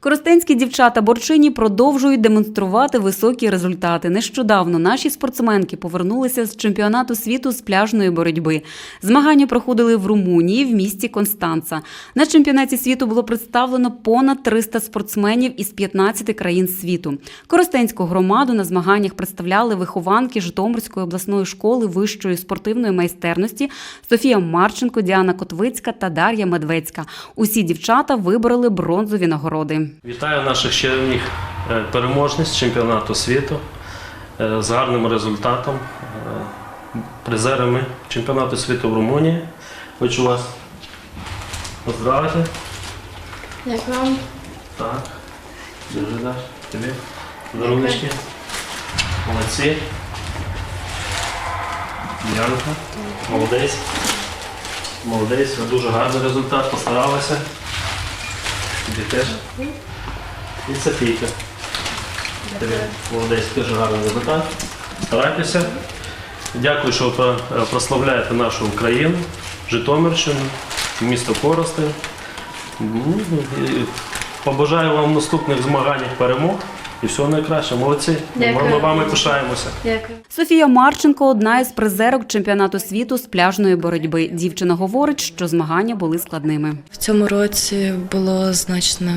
Коростенські дівчата борчині продовжують демонструвати високі результати. Нещодавно наші спортсменки повернулися з чемпіонату світу з пляжної боротьби. Змагання проходили в Румунії в місті Констанца. На чемпіонаті світу було представлено понад 300 спортсменів із 15 країн світу. Коростенську громаду на змаганнях представляли вихованки Житомирської обласної школи вищої спортивної майстерності Софія Марченко, Діана Котвицька та Дар'я Медведська. Усі дівчата вибороли бронзові нагороди. Вітаю наших чарівних е, переможниць чемпіонату світу е, з гарним результатом, е, призерами чемпіонату світу в Румунії. Хочу вас поздравити. Як вам? Так, дуже даш. Тобі подаруночки. Молодці. Янка, молодець. Молодець, дуже гарний результат, постаралася. Тобі теж. І Софійка. Тобі молодець, дуже гарний результат. Старайтеся. Дякую, що ви е, прославляєте нашу Україну, Житомирщину, місто Коростень. Ну, Побажаю вам наступних змаганнях перемог і всього найкращого. Молодці. Ми Дякую. вами пишаємося. Дякую. Софія Марченко одна із призерок чемпіонату світу з пляжної боротьби. Дівчина говорить, що змагання були складними. В цьому році було значно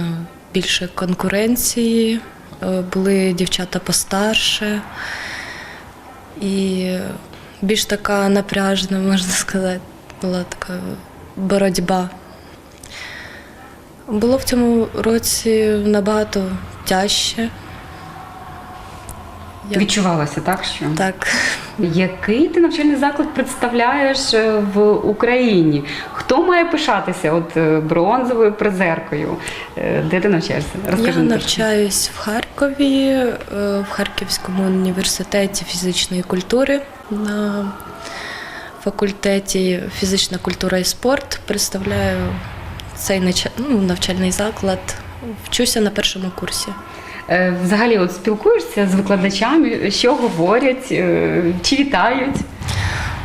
більше конкуренції, е, були дівчата постарше і більш така напряжна, можна сказати, була така боротьба. Було в цьому році набагато тяжче. Я- Відчувалося так, що Так. який ти навчальний заклад представляєш е, в Україні? Хто має пишатися от е, бронзовою призеркою? Е, Де ти навчаєшся? Я навчаюсь в Харкові, в Харківському університеті фізичної культури на факультеті фізична культура і спорт. Представляю цей ну, навчальний заклад. Вчуся на першому курсі. Е, Взагалі, от спілкуєшся з викладачами, що говорять, е, чи вітають?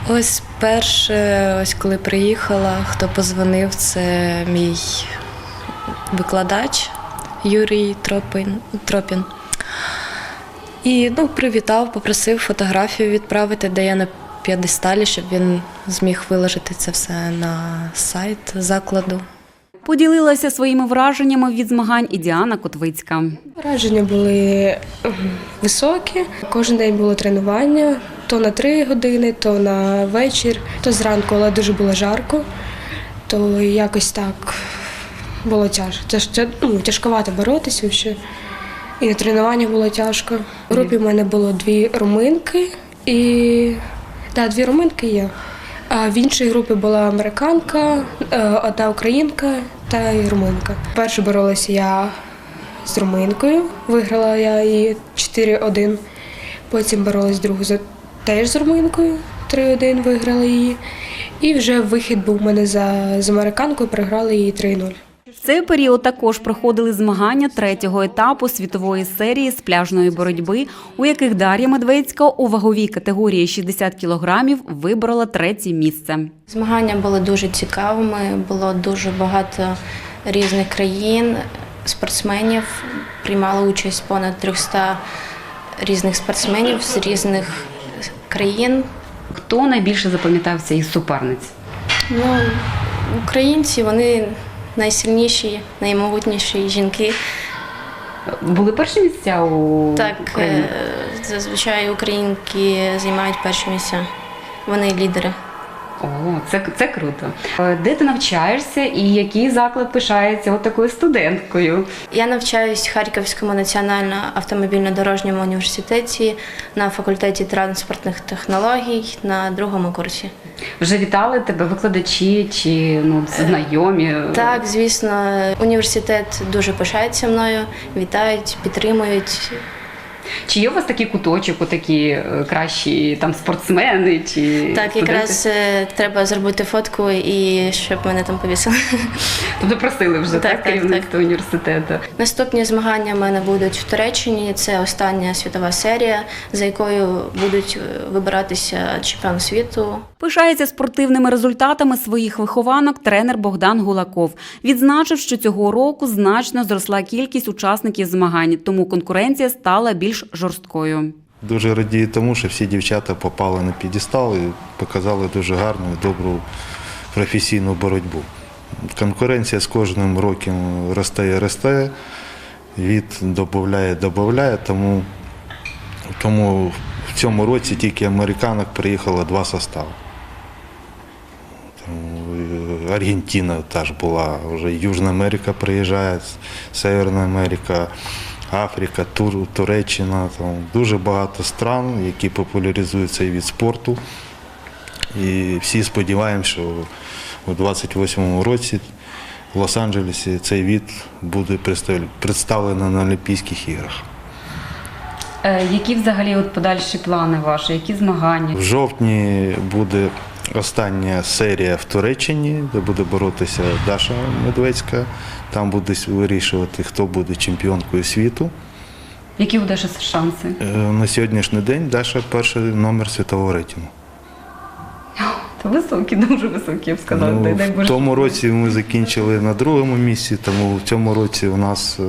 Ось перше, ось коли приїхала, хто позвонив, це мій викладач Юрій Тропин, Тропін. І ну, привітав, попросив фотографію відправити, де я на п'єдесталі, щоб він зміг виложити це все на сайт закладу. Поділилася своїми враженнями від змагань і Діана Котвицька. Враження були ем, високі. Кожен день було тренування, то на три години, то на вечір, то зранку, але дуже було жарко, то якось так було тяжко. Ну, тяжковато боротися ще. І на тренування було тяжко. В групі в мене було дві руминки і да, дві руминки є. А в іншій групі була американка, е, одна українка та й руминка. Перше боролася я з руминкою. Виграла я її 4-1. Потім боролась другу теж з руминкою. 3-1 виграла її. І вже вихід був у мене за, з американкою, програла її 3-0. В цей період також проходили змагання третього етапу світової серії з пляжної боротьби, у яких Дар'я Медведська у ваговій категорії 60 кілограмів виборола третє місце. Змагання були дуже цікавими, було дуже багато різних країн, спортсменів. Приймали участь понад 300 різних спортсменів з різних країн. Хто найбільше запам'ятався із суперниць? Ну, українці вони найсильніші, наймогутніші жінки. Були перші місця у Так, Україні? е, зазвичай українки займають перші місця. Вони лідери. О, це, це круто. Е, Де ти навчаєшся і який заклад пишається от такою студенткою? Я навчаюсь в Харківському національному автомобільно-дорожньому університеті на факультеті транспортних технологій на другому курсі. Вже вітали тебе викладачі чи ну, знайомі? Так, звісно, університет дуже пишається мною, вітають, підтримують. Чи є у вас такий куточок, отакі е, кращі там спортсмени чи Так, студенти? якраз е, треба зробити фотку і щоб мене там повісили. Тобто просили вже так, Так, так, керівництво університету. Наступні змагання в мене будуть в Туреччині. Це остання світова серія, за якою будуть е, вибиратися чемпіон світу. Пишається спортивними результатами своїх вихованок тренер Богдан Гулаков. Відзначив, що цього року значно зросла кількість учасників змагань, тому конкуренція стала більш жорсткою. Дуже радію тому, що всі дівчата попали на підістал і показали дуже гарну і добру професійну боротьбу. Конкуренція з кожним роком росте росте, від додає, додає, тому, тому в цьому році тільки американок приїхало два состави. Аргентина теж була, вже Южна Америка приїжджає, Северна Америка, Африка, Тур, Туреччина. Там дуже багато стран, які популяризують цей від спорту. І всі сподіваємося, що у 28-му році в Лос-Анджелесі цей від буде представ- представлений на Олімпійських іграх. Е, Які взагалі от подальші плани ваші? Які змагання? В жовтні буде остання серія в Туреччині, де буде боротися Даша Медведська. Там буде вирішувати, хто буде чемпіонкою світу. Які у Даші шанси? Е, На сьогоднішній день Даша перший номер світового рейтингу. Та високі, дуже високі, я б сказала. Ну, в тому році ми закінчили на другому місці, тому в цьому році у нас е,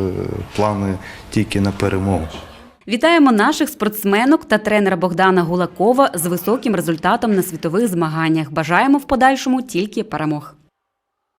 плани тільки на перемогу. Вітаємо наших спортсменок та тренера Богдана Гулакова з високим результатом на світових змаганнях. Бажаємо в подальшому тільки перемог.